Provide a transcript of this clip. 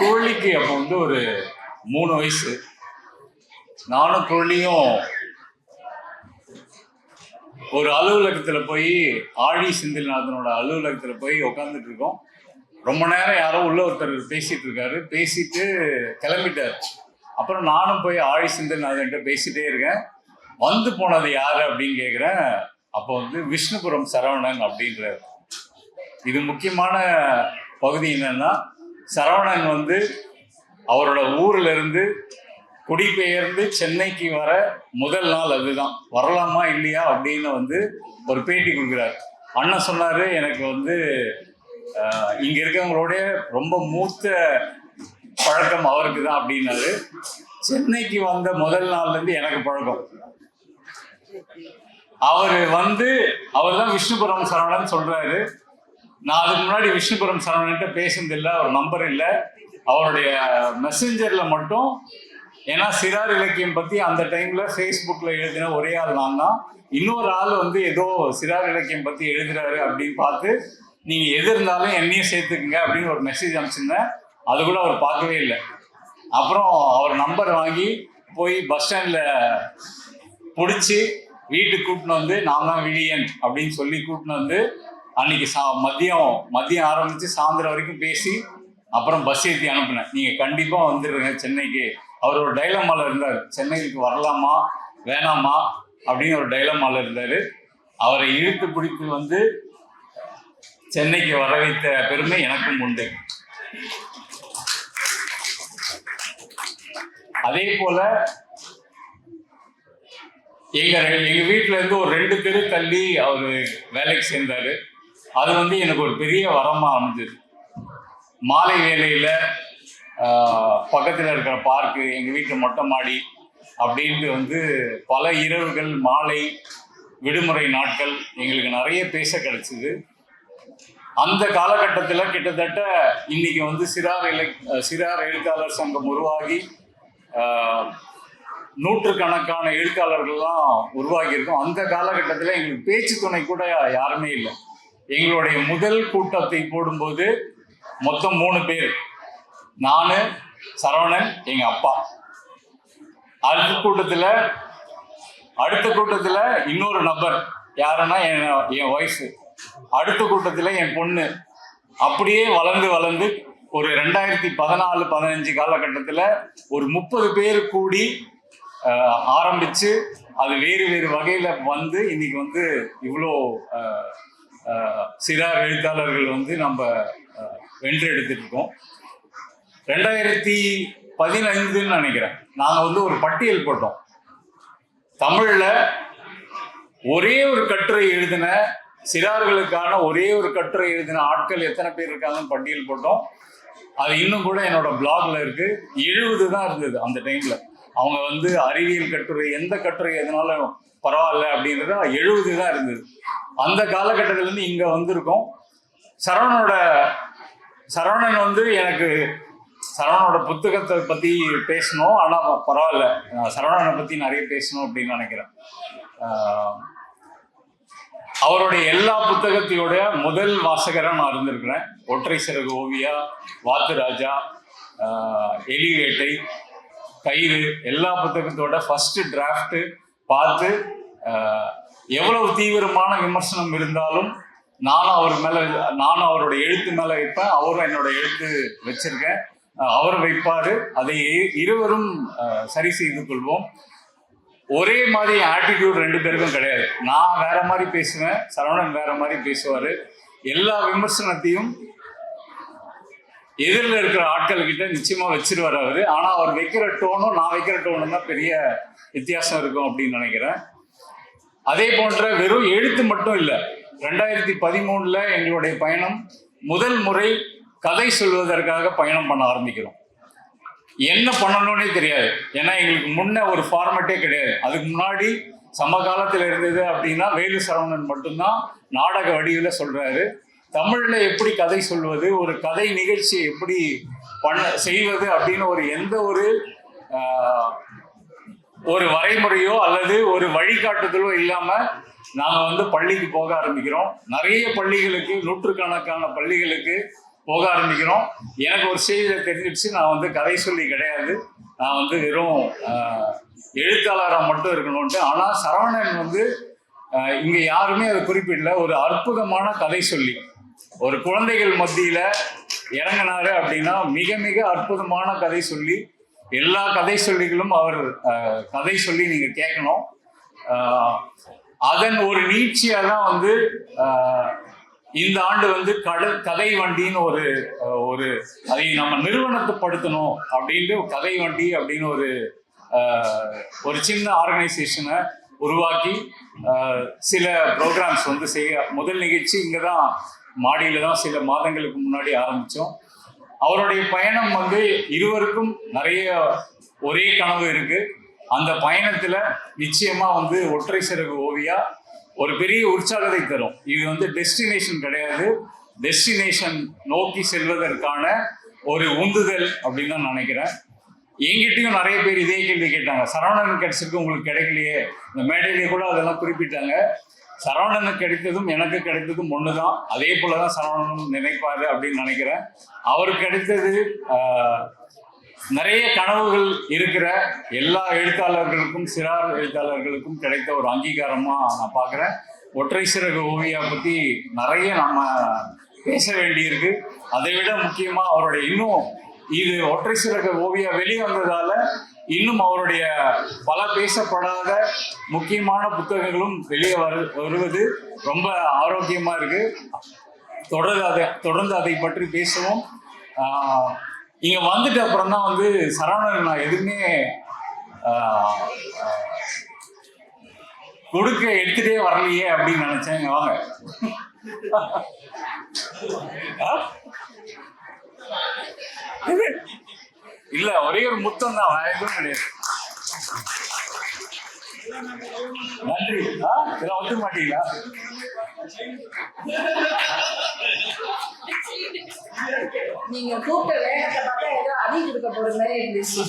கோழிக்கு அப்போ வந்து ஒரு மூணு வயசு. நானும் கோழியும் ஒரு அலுவலகத்தில் போய் ஆழி செந்தில்நாதனோட அலுவலகத்தில் போய் உட்காந்துட்டு இருக்கோம். ரொம்ப நேரம் யாரோ உள்ள ஒருத்தர் பேசிட்டு இருக்காரு. பேசிட்டு கிளம்பிட்டார். அப்புறம் நானும் போய் ஆழி செந்தில்நாதன்கிட்ட பேசிட்டே இருக்கேன். வந்து போனது யார் அப்படின்னு கேட்குறேன் அப்போ வந்து விஷ்ணுபுரம் சரவணன் அப்படின்றார். இது முக்கியமான பகுதி என்னன்னா சரவணன் வந்து அவரோட ஊர்ல இருந்து குடிபெயர்ந்து சென்னைக்கு வர முதல் நாள் அதுதான். வரலாமா இல்லையா அப்படின்னு வந்து ஒரு பேட்டி கொடுக்குறாரு. அண்ணன் சொன்னாரு எனக்கு வந்து இங்க இருக்கவங்களோட ரொம்ப மூத்த பழக்கம் அவருக்கு தான் அப்படின்னாரு. சென்னைக்கு வந்த முதல் நாள்ல இருந்து எனக்கு பழக்கம். அவர் வந்து அவர் தான் விஷ்ணுபுரம் சரவணன் சொல்றாரு. நான் அதுக்கு முன்னாடி விஷ்ணுபுரம் சரவணன்ட்ட பேசுனதில்லை அவர் நம்பர் இல்லை. அவருடைய மெசஞ்சரில் மட்டும் ஏன்னா சிறார் இலக்கியம் பற்றி அந்த டைமில் ஃபேஸ்புக்கில் எழுதின ஒரே ஆள் நான் தான். இன்னொரு ஆள் வந்து ஏதோ சிறார் இலக்கியம் பற்றி எழுதுறாரு அப்படின்னு பார்த்து நீங்கள் எது இருந்தாலும் என்னையும் சேர்த்துக்குங்க அப்படின்னு ஒரு மெசேஜ் அனுப்பிச்சிருந்தேன். அது கூட அவர் பார்க்கவே இல்லை. அப்புறம் அவர் நம்பர் வாங்கி போய் பஸ் ஸ்டாண்டில் பிடிச்சி வீட்டுக்கு கூட்டின்னு வந்து நான் தான் விழியன் அப்படின்னு சொல்லி கூட்டின்னு வந்து அன்னைக்கு சா மதியம் மதியம் ஆரம்பித்து சாயந்தரம் வரைக்கும் பேசி அப்புறம் பஸ் ஏற்றி அனுப்பினேன். நீங்கள் கண்டிப்பாக வந்துடுங்க சென்னைக்கு. அவர் ஒரு டைலமாவில் இருந்தார். சென்னைக்கு வரலாமா? வேணாமா? அப்படின்னு ஒரு டைலமாவில் இருந்தார். அவரை இழுத்து பிடித்து வந்து சென்னைக்கு வர வைத்த பெருமை எனக்கும் உண்டு. அதே போல எங்க எங்க வீட்டுல இருந்து ஒரு ரெண்டு தெரு தள்ளி அவர் வேலைக்கு சேர்ந்தாரு. அது வந்து எனக்கு ஒரு பெரிய வரமாக அமைஞ்சது. மாலை வேலையில் பக்கத்தில் இருக்கிற பார்க்கு எங்கள் வீட்டு மொட்டை மாடி அப்படின்ட்டு வந்து பல இரவுகள் மாலை விடுமுறை நாட்கள் எங்களுக்கு நிறைய பேச கிடைச்சிது. அந்த காலகட்டத்தில் கிட்டத்தட்ட இன்னைக்கு வந்து சிறார் இலை சிறார் எழுத்தாளர் சங்கம் உருவாகி நூற்றுக்கணக்கான எழுத்தாளர்கள்லாம் உருவாகியிருக்கோம். அந்த காலகட்டத்தில் எங்களுக்கு பேச்சு துணை கூட யாருமே இல்லை. எங்களுடைய முதல் கூட்டத்தை போடும்போது மொத்தம் மூணு பேர். நான் சரவணன் எங்க அப்பா. அடுத்த கூட்டத்தில் அடுத்த கூட்டத்தில் இன்னொரு நபர். யாருன்னா என் என் ஒய்ஃபு அடுத்த கூட்டத்தில் என் பொண்ணு. அப்படியே வளர்ந்து வளர்ந்து ஒரு ரெண்டாயிரத்தி பதினாலு பதினஞ்சு காலகட்டத்தில் ஒரு முப்பது பேர் கூடி ஆரம்பித்து அது வேறு வேறு வகையில் வந்து இன்னைக்கு வந்து இவ்வளோ சிறார் எழுத்தாளர்கள் வந்து நம்ம வென்று வென்றெடுத்துட்டு இருக்கோம் ரெண்டாயிரத்தி பதினைந்துன்னு நினைக்கிறேன். நாங்கள் வந்து ஒரு பட்டியல் போட்டோம். தமிழில் ஒரே ஒரு கட்டுரை எழுதின சிறார்களுக்கான ஒரே ஒரு கட்டுரை எழுதின ஆட்கள் எத்தனை பேர் இருக்காங்கன்னு பட்டியல் போட்டோம். அது இன்னும் கூட என்னோட பிளாக்ல இருக்கு. எழுபது தான் இருந்தது அந்த டைம்ல அவங்க வந்து அறிவியல் கட்டுரை எந்த கட்டுரை எதுனாலும் பரவாயில்ல அப்படின்றது எழுபது தான் இருந்தது. அந்த காலகட்டத்திலேருந்து இங்கே வந்திருக்கோம். சரவணனோட சரவணன் வந்து எனக்கு சரவணனோட புத்தகத்தை பற்றி பேசணும். ஆனால் பரவாயில்ல. நான் சரவணனை பற்றி நிறைய பேசணும் அப்படின்னு நினைக்கிறேன். அவருடைய எல்லா புத்தகத்தையோட முதல் வாசகராக நான் இருந்திருக்கிறேன். ஒற்றை சிறகு ஓவியா வாத்து ராஜா எலிவேட்டை கயிறு எல்லா புத்தகத்தோட ஃபர்ஸ்ட் டிராஃப்ட் பார்த்து எவ்வளவு தீவிரமான விமர்சனம் இருந்தாலும் நானும் அவர் மேல நானும் அவரோட எழுத்து மேல வைப்பேன் அவரும் என்னோட எழுத்து வச்சிருக்கேன். அவர் வைப்பாரு. அதை இருவரும் சரி செய்து கொள்வோம். ஒரே மாதிரி ஆட்டிடியூட் ரெண்டு பேருக்கும் கிடையாது. நான் வேற மாதிரி பேசுவேன் சரவணன் வேற மாதிரி பேசுவாரு. எல்லா விமர்சனத்தையும் எதிரில் இருக்கிற ஆட்கள் கிட்ட நிச்சயமா வச்சிருவார் அவரு. ஆனா அவர் வைக்கிற டோனும் நான் வைக்கிற டோனும் தான் பெரிய வித்தியாசம் இருக்கும் அப்படின்னு நினைக்கிறேன். அதே போன்ற வெறும் எழுத்து மட்டும் இல்லை ரெண்டாயிரத்தி பதிமூணுல எங்களுடைய பயணம் முதல் முறை கதை சொல்வதற்காக பயணம் பண்ண ஆரம்பிக்கிறோம். என்ன பண்ணணும்னே தெரியாது. ஏன்னா எங்களுக்கு முன்ன ஒரு ஃபார்மேட்டே கிடையாது. அதுக்கு முன்னாடி சமகாலத்தில் இருந்தது அப்படின்னா வேலு சரவணன் மட்டும்தான் நாடக வடிவில் சொல்றாரு. தமிழ்ல எப்படி கதை சொல்வது ஒரு கதை நிகழ்ச்சியை எப்படி பண்ண செய்வது அப்படின்னு ஒரு எந்த ஒரு ஒரு வரைமுறையோ அல்லது ஒரு வழிகாட்டுதலோ இல்லாம நாங்க வந்து பள்ளிக்கு போக ஆரம்பிக்கிறோம். நிறைய பள்ளிகளுக்கு நூற்றுக்கணக்கான பள்ளிகளுக்கு போக ஆரம்பிக்கிறோம். எனக்கு ஒரு ஸ்டேஜில் தெரிஞ்சிடுச்சு. நான் வந்து கதை சொல்லி கிடையாது. நான் வந்து வெறும் எழுத்தாளராக மட்டும் இருக்கணும்ட்டு ஆனால் சரவணன் வந்து இங்கே யாருமே அதை குறிப்பிடல. ஒரு அற்புதமான கதை சொல்லி. ஒரு குழந்தைகள் மத்தியில இறங்கினாரு அப்படின்னா மிக மிக அற்புதமான கதை சொல்லி எல்லா கதை சொல்லிகளும் அவர் கதை சொல்லி நீங்க கேட்கணும். ஆஹ், அதன் ஒரு நீட்சியாக தான் வந்து ஆஹ், இந்த ஆண்டு வந்து கடல் கதை வண்டின்னு ஒரு ஒரு அதை நம்ம நிறுவனத்துப்படுத்தணும் அப்படின்ட்டு கதை வண்டி அப்படின்னு ஒரு ஆஹ், ஒரு சின்ன ஆர்கனைசேஷனை உருவாக்கி ஆஹ், சில ப்ரோக்ராம்ஸ் வந்து செய்ய முதல் நிகழ்ச்சி இங்கே தான் மாடியில் தான் சில மாதங்களுக்கு முன்னாடி ஆரம்பித்தோம் அவருடைய பயணம் வந்து இருவருக்கும் நிறைய ஒரே கனவு இருக்குது அந்த பயணத்தில் நிச்சயமாக வந்து ஒற்றை சிறகு ஓவியா ஒரு பெரிய உற்சாகத்தை தரும். இது வந்து டெஸ்டினேஷன் கிடையாது. டெஸ்டினேஷன் நோக்கி செல்வதற்கான ஒரு உந்துதல் அப்படின்னு தான் நினைக்கிறேன். எங்கிட்டையும் நிறைய பேர் இதே கேள்வி கேட்டாங்க. சரவணன் கிடைச்சிருக்கு உங்களுக்கு கிடைக்கலையே. இந்த மேடையிலேயே கூட அதெல்லாம் குறிப்பிட்டாங்க. சரவணனுக்கு கிடைத்ததும் எனக்கு கிடைத்ததும் ஒன்று தான் அதே போல தான் சரவணனும் நினைப்பாரு அப்படின்னு நினைக்கிறேன். அவருக்கு கிடைத்தது நிறைய கனவுகள் இருக்கிற எல்லா எழுத்தாளர்களுக்கும் சிறார் எழுத்தாளர்களுக்கும் கிடைத்த ஒரு அங்கீகாரமா நான் பார்க்குறேன். ஒற்றை சிறகு ஓவியா பற்றி நிறைய நம்ம பேச வேண்டியிருக்கு. அதை விட முக்கியமா அவருடைய இன்னும் இது ஒற்றை சிறகு ஓவியா வெளிவந்ததால இன்னும் அவருடைய பல பேசப்படாத முக்கியமான புத்தகங்களும் வெளியே வரு வருவது ரொம்ப ஆரோக்கியமா இருக்கு. தொடர்ந்து அதை தொடர்ந்து அதை பற்றி பேசுவோம். இங்க வந்துட்டு அப்புறம் தான் வந்து சரவணன் நான் எதுவுமே கொடுக்க எடுத்துட்டே வரலையே அப்படின்னு நினைச்சேன். வாங்க. இல்ல ஒரே ஒரு முத்தம் தான். வேற எதுவும் கிடையாது. நன்றி. ஆ? இதெல்லாம் ஒத்துக்க மாட்டீங்களா? நீங்க கூப்பிட்ட வேகத்தை பார்த்தா ஏதோ அடி கொடுக்க போற மாதிரி இருந்துச்சு.